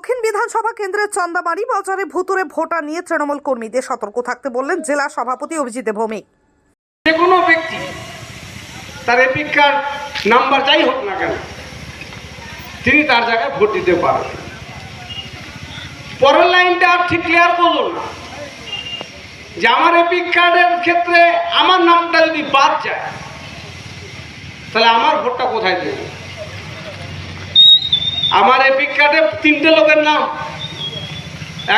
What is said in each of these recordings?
দক্ষিণ বিধানসভা কেন্দ্রের চান্দামারি বাজারে ভুতুরে ভোটার নিয়ে তৃণমূল কর্মীদের সতর্ক থাকতে বললেন জেলা সভাপতি অভিজিৎ ভৌমিক যে কোনো ব্যক্তি তার এপিক কার্ড নাম্বার যাই হোক না কেন, তিনি তার জায়গায় ভোট দিতে পারবেন পরের লাইনটা আর ঠিক ক্লিয়ার করল না। যে আমার এপিক কার্ডের ক্ষেত্রে আমার নামটা যদি বাদ যায়, তাহলে আমার ভোটটা কোথায় দেব? আমার এপিক কার্ডে তিনটে লোকের নাম।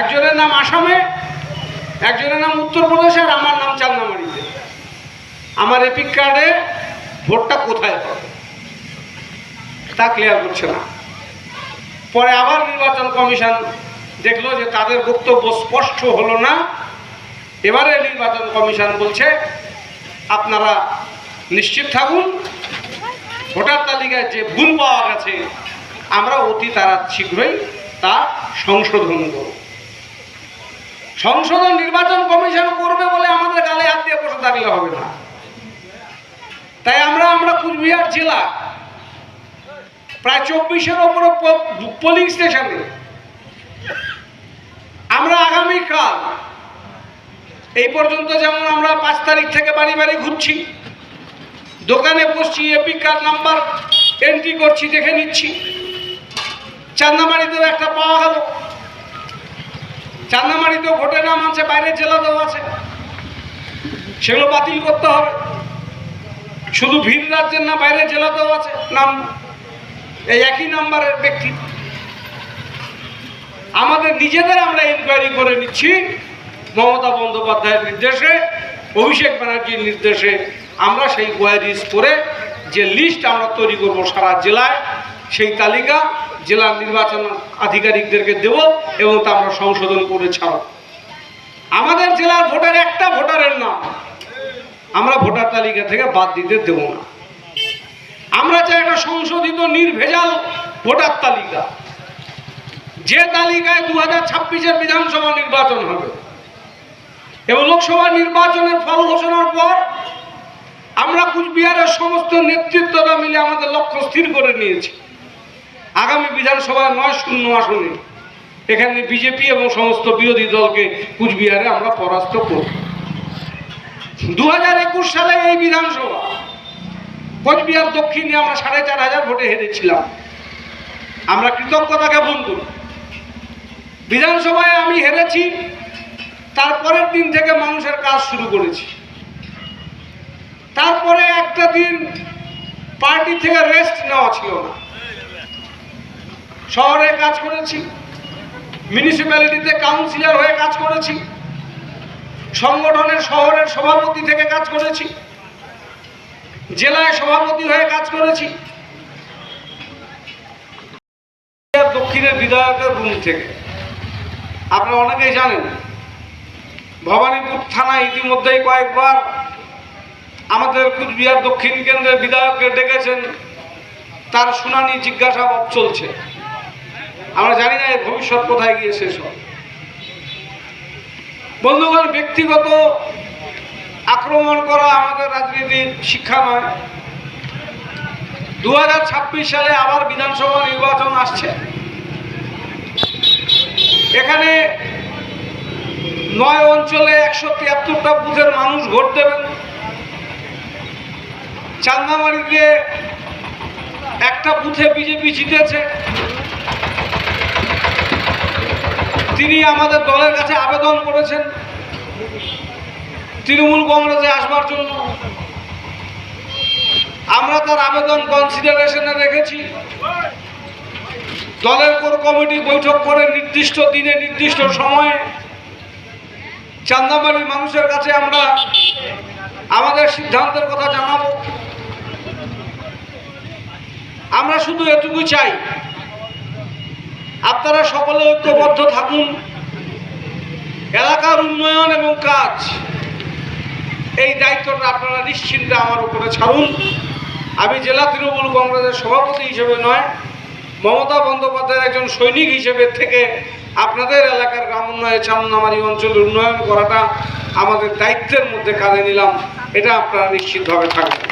একজনের নাম আসামে, একজনের নাম উত্তরপ্রদেশে, আর আমার নাম চান্দামারিতে। আমার এপিক কার্ডে ভোটটা কোথায় পাবে তা ক্লিয়ার করছে না। পরে আবার নির্বাচন কমিশন দেখল যে তাদের বক্তব্য স্পষ্ট হলো না। এবারে নির্বাচন কমিশন বলছে, আপনারা নিশ্চিত থাকুন, ভোটার তালিকায় যে ভুল পাওয়া গেছে আমরা অতি তারা শীঘ্রই তা সংশোধন করব। সংশোধন নির্বাচন কমিশন করবে বলে আমাদের গালে হাত দিয়ে বসে থাকলে হবে না। তাই আমরা আমরা কুচবিহার জেলা প্রায় চব্বিশের ওপরে পোলিং স্টেশনে আমরা আগামীকাল, এই পর্যন্ত যেমন আমরা পাঁচ তারিখ থেকে বাড়ি বাড়ি ঘুরছি, দোকানে বসছি এপিক কার্ড নাম্বার এন্ট্রি করছি, দেখে নিচ্ছি। চান্দামারিতেও একটা পাওয়া গেল। চান্দামারিতেও ভোটের নাম আছে বাইরের জেলাতেও আছে। সেগুলো বাতিল করতে হবে। শুধু ভিন রাজ্যের না, বাইরের জেলাতেও আছে নাম। এই একই নাম্বারের ব্যক্তি। আমাদের নিজেদের আমরা ইনকোয়ারি করে নিচ্ছি। মমতা বন্দ্যোপাধ্যায়ের নির্দেশে, অভিষেক ব্যানার্জির নির্দেশে আমরা সেই কোয়ারিজ করে যে লিস্ট আমরা তৈরি করব সারা জেলায়, সেই তালিকা জেলার নির্বাচন আধিকারিকদেরকে দেব এবং তা আমরা সংশোধন করে ছাড়ব। আমাদের জেলার ভোটার একটা ভোটারের নাম। আমরা ভোটার তালিকা থেকে বাদ দিতে দেব না। আমরা চাই একটা সংশোধিত নির্ভেজাল ভোটার তালিকা। যে তালিকায় দু হাজার ছাব্বিশের বিধানসভা নির্বাচন হবে এবং লোকসভা নির্বাচনের ফল ঘোষণার পর আমরা কুচবিহারের সমস্ত নেতৃত্বরা মিলে আমাদের লক্ষ্য স্থির করে নিয়েছি। আগামী বিধানসভায় নয় শূন্য আসনে। এখানে বিজেপি এবং সমস্ত বিরোধী দলকে কুচবিহারে আমরা পরাস্ত করব। দু হাজার একুশ সালে এই বিধানসভা, কোচবিহার দক্ষিণে আমরা সাড়ে চার হাজার ভোটে হেরেছিলাম। আমরা কৃতজ্ঞতা জ্ঞাপন করি। বিধানসভায় আমি হেরেছি, তারপরের দিন থেকে মানুষের কাজ শুরু করেছি। তারপরে একটা দিন পার্টি থেকে রেস্ট নেওয়া ছিল না। শহরে কাজ করেছি মিউনিসিপ্যালিটিতে কাউন্সিলর হয়ে কাজ করেছি, সংগঠনের শহরের সভাপতি থেকে কাজ করেছি, জেলায় সভাপতি হয়ে কাজ করেছি। দক্ষিণের বিধায়কের রুম থেকে। আপনারা অনেকেই জানেন, ভবানীপুর থানা ইতিমধ্যেই কয়েকবার আমাদের কুচবিহার দক্ষিণ কেন্দ্রের বিধায়ককে ডেকেছেন, তার শুনানি জিজ্ঞাসাবাদ চলছে। আমরা জানি না এর ভবিষ্যৎ কোথায় গিয়ে শেষ হবে। বন্ধুগণ, ব্যক্তিগত আক্রমণ করা আমাদের রাজনীতির শিক্ষা নয়। দু সালে আবার বিধানসভা নির্বাচন আসছে। এখানে নয় অঞ্চলে একশো তিয়াত্তরটা বুথের মানুষ ভোট দেবেন। চান্দামারিতে একটা বুথে বিজেপি জিতেছে। তিনি আমাদের দলের কাছে আবেদন করেছেন, তৃণমূল কংগ্রেসে আসবার জন্য, আমরা তার আবেদন কনসিডারেশনে রেখেছি। দলের কোর কমিটি বৈঠক করে নির্দিষ্ট দিনে, নির্দিষ্ট সময়ে চান্দামারির মানুষের কাছে আমরা আমাদের সিদ্ধান্তের কথা জানাব। আমরা শুধু এটুকু চাই আপনারা সকলে ঐক্যবদ্ধ থাকুন। এলাকার উন্নয়ন এবং কাজ, এই দায়িত্বটা আপনারা নিশ্চিন্তে আমার উপরে ছাড়ুন। আমি জেলা তৃণমূল কংগ্রেসের সভাপতি হিসেবে নয়, মমতা বন্দ্যোপাধ্যায়ের একজন সৈনিক হিসেবে থেকে আপনাদের এলাকার গ্রাম উন্নয়ন চামনামারি অঞ্চলের উন্নয়ন করাটা আমাদের দায়িত্বের মধ্যে কাঁধে নিলাম, এটা আপনারা নিশ্চিতভাবে থাকবেন।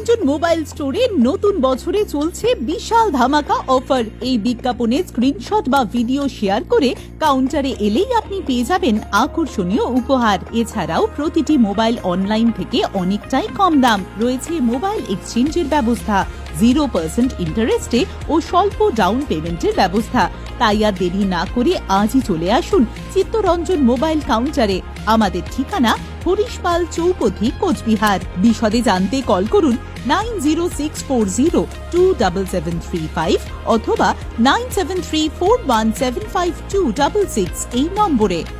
Chittaranjan mobile স্টোরে নতুন বছরে চলছে বিশাল ধামাকা অফার। এই বিজ্ঞাপনে স্ক্রিনশট বা ভিডিও শেয়ার করে কাউন্টারে এলেই আপনি পেয়ে যাবেন আকর্ষণীয় উপহার। এছাড়াও প্রতিটি মোবাইল অনলাইন থেকে অনেকটাই কম দাম। রয়েছে মোবাইল এক্সচেঞ্জের ব্যবস্থা জিরো পার্সেন্ট ইন্টারেস্টে ও স্বল্প ডাউন পেমেন্টের ব্যবস্থা। তাই আর দেরি না করে আজই চলে আসুন চিত্তরঞ্জন মোবাইল কাউন্টারে আমাদের ঠিকানা হরিশপাল চৌপথি কোচবিহার। বিশদে জানতে কল করুন nine zero six four zero two double seven three five অথবা nine seven three four one seven five two double six এই নম্বরে।